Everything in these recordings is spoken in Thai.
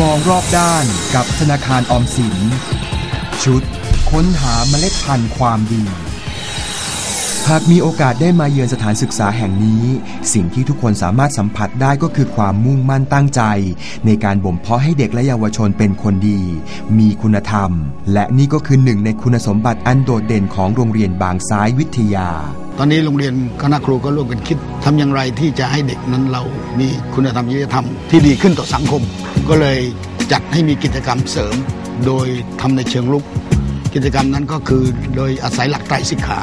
มองรอบด้านกับธนาคารออมสิน ชุด ค้นหาเมล็ดพันธุ์ความดี หากมีโอกาสได้มาเยือนสถานศึกษาแห่งนี้ สิ่งที่ทุกคนสามารถสัมผัสได้ก็คือความมุ่งมั่นตั้งใจ ในการบ่มเพาะให้เด็กและเยาวชนเป็นคนดี มีคุณธรรม และนี่ก็คือหนึ่งในคุณสมบัติอันโดดเด่นของโรงเรียนบางซ้ายวิทยา ตอนนี้โรงเรียนคณะครูก็ร่วมกันคิดทำอย่างไรที่จะให้เด็กนั้นเรามีคุณธรรมจริยธรรมที่ดีขึ้นต่อสังคม ก็เลยจัดให้มีกิจกรรมเสริม โดยทำในเชิงลุกกิจกรรมนั้นก็คือโดยอาศัยหลักไตรสิกขา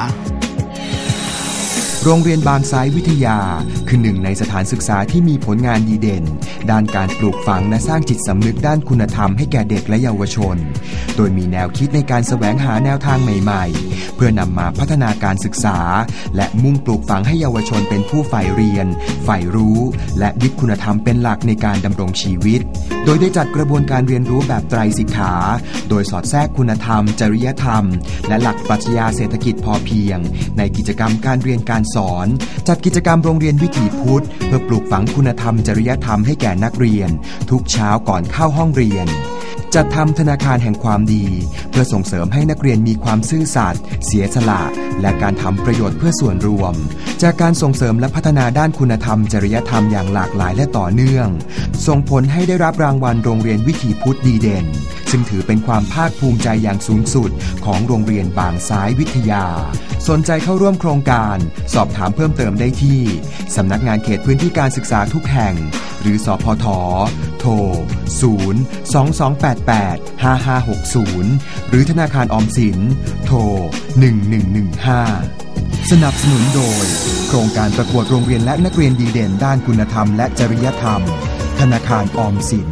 โรงเรียนบางซ้ายวิทยา คือหนึ่งในสถานศึกษาที่มีผลงานดีเด่น ด้านการปลูกฝังและสร้างจิตสำนึกด้านคุณธรรมให้แก่เด็กและเยาวชน โดยมีแนวคิดในการแสวงหาแนวทางใหม่ ๆ เพื่อนำมาพัฒนาการศึกษา และมุ่งปลูกฝังให้เยาวชนเป็นผู้ใฝ่เรียน ใฝ่รู้ และยึดคุณธรรมเป็นหลักในการดำรงชีวิต โดยได้จัดกระบวนการเรียนรู้แบบไตรสิกขา โดยสอดแทรกคุณธรรม จริยธรรม และหลักปรัชญาเศรษฐกิจพอเพียง ในกิจกรรมการเรียนการสอน จัดกิจกรรมโรงเรียนวิถีพุทธ เพื่อปลูกฝังคุณธรรมจริยธรรมให้แก่นักเรียน ทุกเช้าก่อนเข้าห้องเรียน จัดทำธนาคารแห่งความดี เพื่อส่งเสริมให้นักเรียนมีความซื่อสัตย์เสียสละ และการทำประโยชน์เพื่อส่วนรวม จากการส่งเสริมและพัฒนาด้านคุณธรรม จริยธรรมอย่างหลากหลายและต่อเนื่อง ส่งผลให้ได้รับรางวัลโรงเรียนวิถีพุทธดีเด่น ซึ่งถือเป็นความภาคภูมิใจอย่างสูงสุด ของโรงเรียนบางซ้ายวิทยา สนใจเข้าร่วมโครงการ สอบถามเพิ่มเติมได้ที่ สำนักงานเขตพื้นที่การศึกษาทุกแห่ง หรือสพท โทร 0 2288 5560 หรือธนาคารออมสิน โทร 1115 สนับสนุนโดย โครงการประกวดโรงเรียนและนักเรียนดีเด่นด้านคุณธรรมและจริยธรรม ธนาคารออมสิน